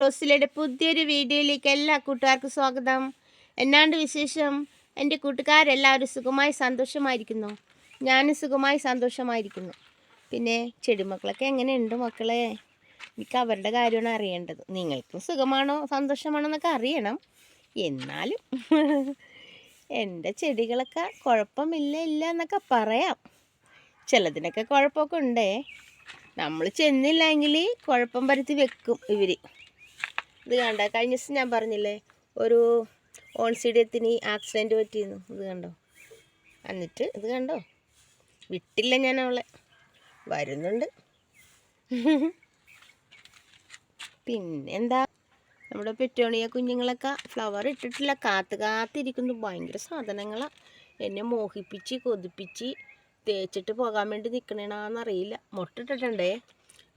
റോസിലയുടെ പുതിയൊരു വീഡിയോയിലേക്ക് എല്ലാ കൂട്ടുകാർക്കും സ്വാഗതം. എന്നാണ്ട് വിശേഷം? എന്റെ കൂട്ടുകാരെല്ലാവരും സുഖമായി സന്തോഷമായിരിക്കുന്നു. ഞാനും സുഖമായി സന്തോഷമായിരിക്കുന്നു. പിന്നെ ചെടിമക്കളൊക്കെ എങ്ങനെയുണ്ട് മക്കളെ? എനിക്ക് അവരുടെ കാര്യമാണ് അറിയേണ്ടത്. നിങ്ങൾക്കും സുഖമാണോ? സന്തോഷമാണോ എന്നൊക്കെ അറിയണം. എന്നാലും എന്റെ ചെടികളൊക്കെ കുഴപ്പമില്ല ഇല്ല എന്നൊക്കെ പറയാം. ചിലതിനൊക്കെ കുഴപ്പമൊക്കെ ഉണ്ടേ. നമ്മൾ ചെന്നില്ലെങ്കിൽ കുഴപ്പം വരുത്തി വെക്കും ഇവർ ഇത് കണ്ട? കഴിഞ്ഞ ദിവസം ഞാൻ പറഞ്ഞില്ലേ ഒരു ഓൺസീഡിയത്തിന് ആക്സിഡന്റ് പറ്റിയിരുന്നു. ഇത് കണ്ടോ? എന്നിട്ട് ഇത് കണ്ടോ? വിട്ടില്ല ഞാൻ അവളെ. വരുന്നുണ്ട്. പിന്നെന്താ? നമ്മുടെ പെറ്റോണിയ കുഞ്ഞുങ്ങളൊക്കെ ഫ്ലവർ ഇട്ടിട്ടില്ല. കാത്ത് കാത്തിരിക്കുന്നു. ഭയങ്കര സാധനങ്ങളാണ് എന്നെ മോഹിപ്പിച്ച് കൊതിപ്പിച്ച് തേച്ചിട്ട് പോകാൻ വേണ്ടി നിൽക്കണേണാന്നറിയില്ല മുട്ടിട്ടിട്ടുണ്ടേ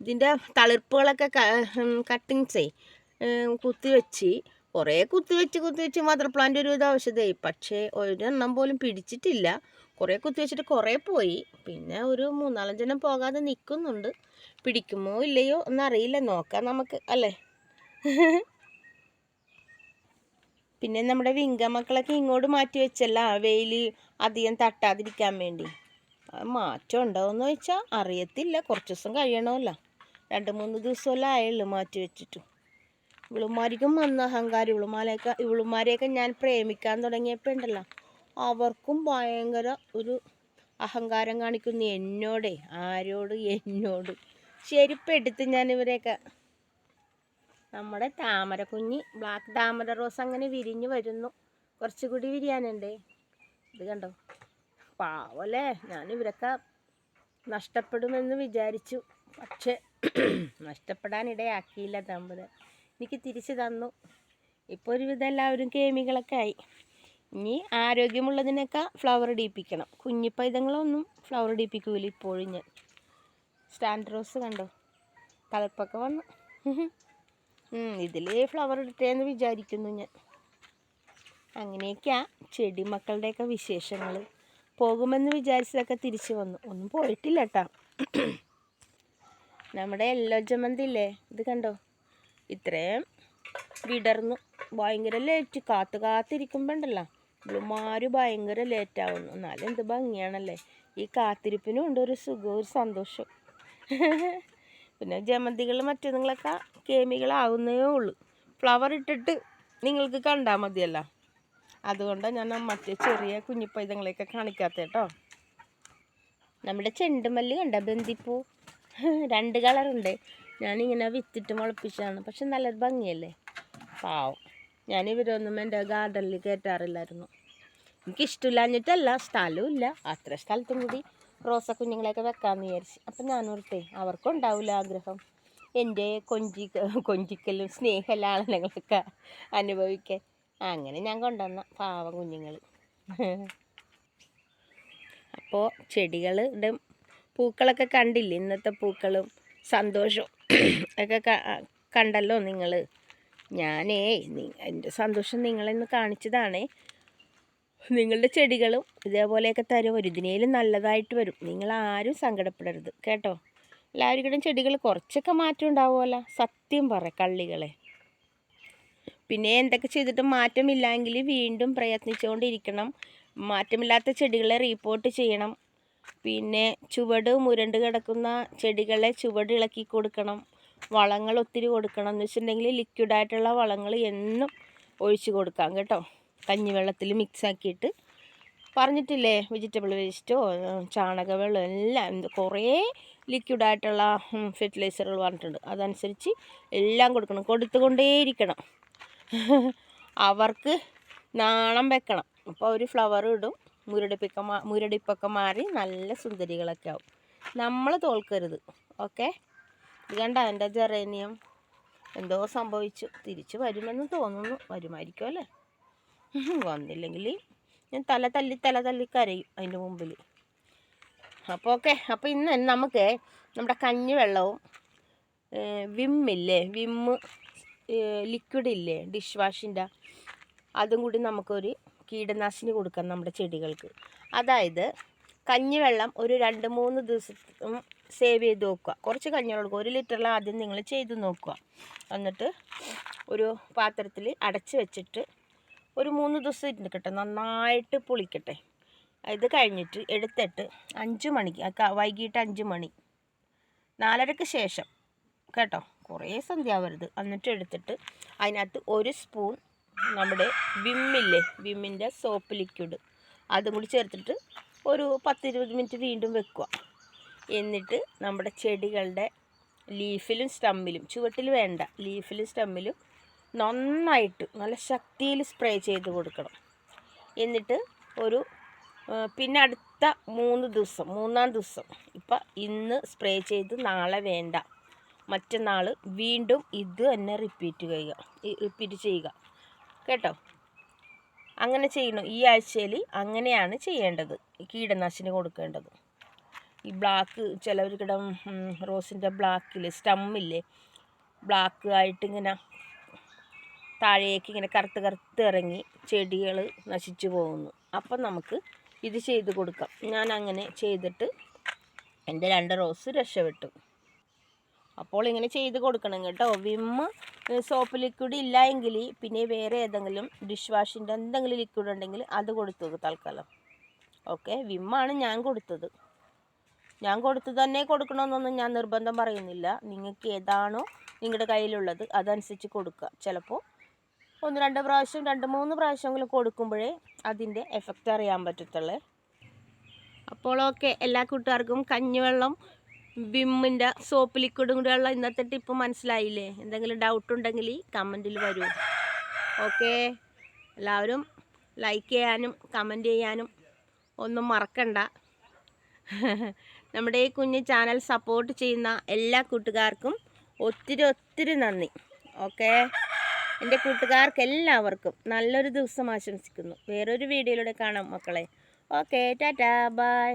ഇതിന്റെ തളിർപ്പുകളൊക്കെ കട്ടിങ്സേ കുത്തി വെച്ച് കുറേ കുത്തി വെച്ച് കുത്തി വെച്ച് മദർ പ്ലാന്റ് ഒരു ഔഷധമായി പക്ഷേ ഒരെണ്ണം പോലും പിടിച്ചിട്ടില്ല. കുറേ കുത്തി വെച്ചിട്ട് കുറേ പോയി. പിന്നെ ഒരു മൂന്നാലഞ്ചെണ്ണം പോകാതെ നിൽക്കുന്നുണ്ട് പിടിക്കുമോ ഇല്ലയോ എന്നറിയില്ല. നോക്കാം നമുക്ക് അല്ലേ? പിന്നെ നമ്മുടെ വിങ്ക മക്കളൊക്കെ ഇങ്ങോട്ട് മാറ്റി വെച്ചല്ല. വെയിൽ അധികം തട്ടാതിരിക്കാൻ വേണ്ടി. മാറ്റം ഉണ്ടാവുമെന്ന് ചോദിച്ചാൽ അറിയത്തില്ല. കുറച്ച് ദിവസം കഴിയണമല്ലോ. രണ്ട് മൂന്ന് ദിവസമല്ല ആയുള്ളൂ മാറ്റി വെച്ചിട്ടു. ഇവളുമാരിക്കും വന്ന അഹങ്കാരം. ഇവളുമാരെയൊക്കെ ഇവളുമാരെയൊക്കെ ഞാൻ പ്രേമിക്കാൻ തുടങ്ങിയപ്പോൾ ഉണ്ടല്ലോ അവർക്കും ഭയങ്കര ഒരു അഹങ്കാരം കാണിക്കുന്നു. എന്നോടേ ആരോട്? എന്നോട്. ശരിപ്പെടുത്ത് ഞാൻ ഇവരെയൊക്കെ നമ്മുടെ താമര കുഞ്ഞി ബ്ലാക്ക് താമര റോസ് അങ്ങനെ വിരിഞ്ഞു വരുന്നു. കുറച്ചുകൂടി വിരിയാനുണ്ട്. ഇത് കണ്ടോ? പാവല്ലേ? ഞാൻ ഇവരൊക്കെ നഷ്ടപ്പെടുമെന്ന് വിചാരിച്ചു. പക്ഷെ നഷ്ടപ്പെടാൻ ഇടയാക്കിയില്ല തമ്പത് എനിക്ക് തിരിച്ചു തന്നു. ഇപ്പോൾ ഒരുവിധം എല്ലാവരും കേമികളൊക്കെ ആയി. ഇനി ആരോഗ്യമുള്ളതിനൊക്കെ ഫ്ലവർ ഡീപ്പിക്കണം കുഞ്ഞിപ്പൈതങ്ങളൊന്നും ഫ്ലവർ ഡീപ്പിക്കൂല ഇപ്പോഴും ഞാൻ. സ്റ്റാൻഡ് റോസ് കണ്ടോ? തളപ്പൊക്കെ വന്നു. ഇതിൽ ഫ്ലവർ ഇട്ടേന്ന് വിചാരിക്കുന്നു ഞാൻ. അങ്ങനെയൊക്കെയാ ചെടി മക്കളുടെയൊക്കെ വിശേഷങ്ങൾ പോകുമെന്ന് വിചാരിച്ചതൊക്കെ തിരിച്ചു വന്നു. ഒന്നും പോയിട്ടില്ല കേട്ടോ നമ്മുടെ എല്ലോ ജമന്തി ഇല്ലേ ഇത് കണ്ടോ? ഇത്രയും വിടർന്നു. ഭയങ്കര ലേറ്റ് കാത്ത് കാത്തിരിക്കുമ്പോൾ ഉണ്ടല്ലോ ഇവളുമാര് ഭയങ്കര ലേറ്റ് ആവുന്നു. എന്നാലും എന്ത് ഭംഗിയാണല്ലേ. ഈ കാത്തിരിപ്പിനും ഉണ്ട് ഒരു സുഖം ഒരു സന്തോഷം പിന്നെ ജമന്തികൾ മറ്റേതുങ്ങളൊക്കെ കേമികളാവുന്നേ ഉള്ളൂ. ഫ്ലവർ ഇട്ടിട്ട് നിങ്ങൾക്ക് കണ്ടാൽ മതിയല്ലോ. അതുകൊണ്ടാണ് ഞാൻ മറ്റേ ചെറിയ കുഞ്ഞിപ്പൈതങ്ങളെയൊക്കെ കാണിക്കാത്ത കേട്ടോ നമ്മുടെ ചെണ്ടുമല്ലി കണ്ട ബന്ദിപ്പൂ. രണ്ട് കളറുണ്ട്. ഞാനിങ്ങനെ വിത്തിട്ട് മുളപ്പിച്ചതാണ്. പക്ഷെ നല്ല ഭംഗിയല്ലേ? പാവം. ഞാൻ ഇവരൊന്നും എന്റെ ഗാർഡനിൽ കയറ്റാറില്ലായിരുന്നു. എനിക്കിഷ്ടമില്ലാഞ്ഞിട്ടല്ല സ്ഥലവും ഇല്ല അത്ര സ്ഥലത്തും കൂടി റോസ കുഞ്ഞുങ്ങളെയൊക്കെ വെക്കാമെന്ന് വിചാരിച്ച്. അപ്പം ഞാൻ അവർക്കും ഉണ്ടാവില്ല ആഗ്രഹം. എന്റെ കൊഞ്ചി കൊഞ്ചിക്കലും സ്നേഹലാളനങ്ങളൊക്കെ അനുഭവിക്കാൻ. അങ്ങനെ ഞാൻ കൊണ്ടുവന്ന പാവം കുഞ്ഞുങ്ങൾ. അപ്പോൾ ചെടികളുടെ പൂക്കളൊക്കെ കണ്ടില്ലേ? ഇന്നത്തെ പൂക്കളും സന്തോഷവും. ഒക്കെ കണ്ടല്ലോ നിങ്ങൾ ഞാനേ എന്റെ സന്തോഷം നിങ്ങളെന്ന് കാണിച്ചതാണേ. നിങ്ങളുടെ ചെടികളും ഇതേപോലെയൊക്കെ തരും. ഒരു ഇതിനേലും നല്ലതായിട്ട് വരും. നിങ്ങൾ ആരും സങ്കടപ്പെടരുത്. കേട്ടോ? എല്ലാവരുടെയും ചെടികൾ കുറച്ചൊക്കെ മാറ്റം ഉണ്ടാവുമല്ലോ. സത്യം പറ കള്ളികളെ. പിന്നെ എന്തൊക്കെ ചെയ്തിട്ട് മാറ്റമില്ലെങ്കിൽ വീണ്ടും പ്രയത്നിച്ചുകൊണ്ടിരിക്കണം. മാറ്റമില്ലാത്ത ചെടികളെ റീപ്പോർട്ട് ചെയ്യണം. പിന്നെ ചുവട് മുരണ്ട് കിടക്കുന്ന ചെടികളെ ചുവട് ഇളക്കി കൊടുക്കണം. വളങ്ങൾ ഒത്തിരി കൊടുക്കണം എന്ന് വെച്ചിട്ടുണ്ടെങ്കിൽ ലിക്വിഡായിട്ടുള്ള വളങ്ങൾ എന്നും ഒഴിച്ച് കൊടുക്കാം കേട്ടോ. കഞ്ഞിവെള്ളത്തിൽ മിക്സ് ആക്കിയിട്ട്. പറഞ്ഞിട്ടില്ലേ വെജിറ്റബിൾ വേസ്റ്റോ ചാണകവെള്ളം എല്ലാം കുറേ ലിക്വിഡായിട്ടുള്ള ഫെർട്ടിലൈസറുകൾ പറഞ്ഞിട്ടുണ്ട്. അതനുസരിച്ച് എല്ലാം കൊടുക്കണം. കൊടുത്തുകൊണ്ടേയിരിക്കണം. അവർക്ക് നാണം വെക്കണം. അപ്പോൾ ഒരു ഫ്ലവർ ഇടും. മുരടിപ്പൊക്കെ മുരടിപ്പൊക്കെ മാറി നല്ല സുന്ദരികളൊക്കെ ആവും. നമ്മൾ തോൽക്കരുത്. ഓക്കെ ഇത് കണ്ട എന്റെ ജെറേനിയം എന്തോ സംഭവിച്ചു. തിരിച്ചു വരുമെന്ന് തോന്നുന്നു. വരുമായിരിക്കും അല്ലേ? വന്നില്ലെങ്കിൽ ഞാൻ തല തല്ലി തല തല്ലി കരയും അതിന്റെ മുമ്പിൽ. അപ്പോൾ ഓക്കെ അപ്പോൾ ഇന്ന് നമുക്ക് നമ്മുടെ കഞ്ഞി വെള്ളവും വിമ്മില്ലേ വിമ്മ് ലിക്വിഡ് ഇല്ലേ? ഡിഷ് വാഷിന്റെ അതും കൂടി നമുക്കൊരു കീടനാശിനി കൊടുക്കാം നമ്മുടെ ചെടികൾക്ക്. അതായത് കഞ്ഞിവെള്ളം ഒരു രണ്ട് മൂന്ന് ദിവസം സേവ് ചെയ്ത് നോക്കുക കുറച്ച് കഞ്ഞിവെള്ളം എടുക്കുക. ഒരു ലിറ്ററിൽ ആദ്യം നിങ്ങൾ ചെയ്ത് നോക്കുക. എന്നിട്ട് ഒരു പാത്രത്തിൽ അടച്ച് വെച്ചിട്ട് ഒരു മൂന്ന് ദിവസം ഇരുന്നിക്കട്ടെ. നന്നായിട്ട് പുളിക്കട്ടെ. ഇത് കഴിഞ്ഞിട്ട് എടുത്തിട്ട് അഞ്ച് മണിക്ക് വൈകിട്ട് അഞ്ച് മണി നാലരക്ക് ശേഷം കേട്ടോ? കുറേ സന്ധ്യാവരുത് എന്നിട്ട് എടുത്തിട്ട് അതിനകത്ത് ഒരു സ്പൂൺ നമ്മുടെ വിമ്മില്ലേ? വിമ്മിന്റെ സോപ്പ് ലിക്വിഡ് അതും കൂടി ചേർത്തിട്ട് ഒരു പത്തിരുപത് മിനിറ്റ് വീണ്ടും വെക്കുക. എന്നിട്ട് നമ്മുടെ ചെടികളുടെ ലീഫിലും സ്റ്റമ്മിലും ചുവട്ടിൽ വേണ്ട ലീഫിലും സ്റ്റമ്മിലും നന്നായിട്ട് നല്ല ശക്തിയിൽ സ്പ്രേ ചെയ്ത് കൊടുക്കണം. എന്നിട്ട് ഒരു പിന്നെ അടുത്ത മൂന്ന് ദിവസം മൂന്നാം ദിവസം. ഇപ്പം ഇന്ന് സ്പ്രേ ചെയ്ത് നാളെ വേണ്ട. മറ്റന്നാൾ വീണ്ടും ഇത് തന്നെ റിപ്പീറ്റ് ചെയ്യുക. റിപ്പീറ്റ് ചെയ്യുക. കേട്ടോ? അങ്ങനെ ചെയ്യണം ഈ ആഴ്ചയിൽ അങ്ങനെയാണ് ചെയ്യേണ്ടത്. കീടനാശിനി കൊടുക്കേണ്ടത്. ഈ ബ്ലാക്ക് ചിലവർക്കിട റോസിന്റെ ബ്ലാക്കിൽ സ്റ്റമ്മില്ലേ ബ്ലാക്ക് ആയിട്ട് ഇങ്ങനെ താഴേക്ക് ഇങ്ങനെ കറുത്ത് കറുത്ത് ഇറങ്ങി ചെടികൾ നശിച്ചു പോകുന്നു. അപ്പം നമുക്ക് ഇത് ചെയ്ത് കൊടുക്കാം. ഞാൻ അങ്ങനെ ചെയ്തിട്ട് എന്റെ രണ്ട് റോസ് രക്ഷപ്പെട്ടു. അപ്പോൾ ഇങ്ങനെ ചെയ്ത് കൊടുക്കണം കേട്ടോ. വിമ്മ് സോപ്പ് ലിക്വിഡ് ഇല്ല എങ്കിൽ പിന്നെ വേറെ ഏതെങ്കിലും ഡിഷ് വാഷിന്റെ എന്തെങ്കിലും ലിക്വിഡ് ഉണ്ടെങ്കിൽ അത് കൊടുത്തു തൽക്കാലം. ഓക്കെ വിമ്മാണ് ഞാൻ കൊടുത്തത്. ഞാൻ കൊടുത്തു തന്നെ കൊടുക്കണമെന്നൊന്നും ഞാൻ നിർബന്ധം പറയുന്നില്ല. നിങ്ങൾക്ക് ഏതാണോ നിങ്ങളുടെ കയ്യിലുള്ളത് അതനുസരിച്ച് കൊടുക്കുക. ചിലപ്പോൾ ഒന്ന് രണ്ട് പ്രാവശ്യം രണ്ട് മൂന്ന് പ്രാവശ്യമെങ്കിലും കൊടുക്കുമ്പോഴേ അതിന്റെ എഫക്റ്റ് അറിയാൻ പറ്റത്തുള്ളേ. അപ്പോൾ ഓക്കെ എല്ലാ കൂട്ടുകാർക്കും കഞ്ഞിവെള്ളം വിമ്മിന്റെ സോപ്പ് ലിക്വിഡും കൂടെയുള്ള ഇന്നത്തെ ടിപ്പ് മനസ്സിലായില്ലേ? എന്തെങ്കിലും ഡൗട്ട് ഉണ്ടെങ്കിൽ കമന്റിൽ വരൂ. ഓക്കെ എല്ലാവരും ലൈക്ക് ചെയ്യാനും കമന്റ് ചെയ്യാനും ഒന്നും മറക്കണ്ട. നമ്മുടെ ഈ കുഞ്ഞ് ചാനൽ സപ്പോർട്ട് ചെയ്യുന്ന എല്ലാ കൂട്ടുകാർക്കും ഒത്തിരി ഒത്തിരി നന്ദി. ഓക്കെ എന്റെ കൂട്ടുകാർക്ക് എല്ലാവർക്കും നല്ലൊരു ദിവസം ആശംസിക്കുന്നു. വേറൊരു വീഡിയോയിലൂടെ കാണാം മക്കളെ. Okay tata bye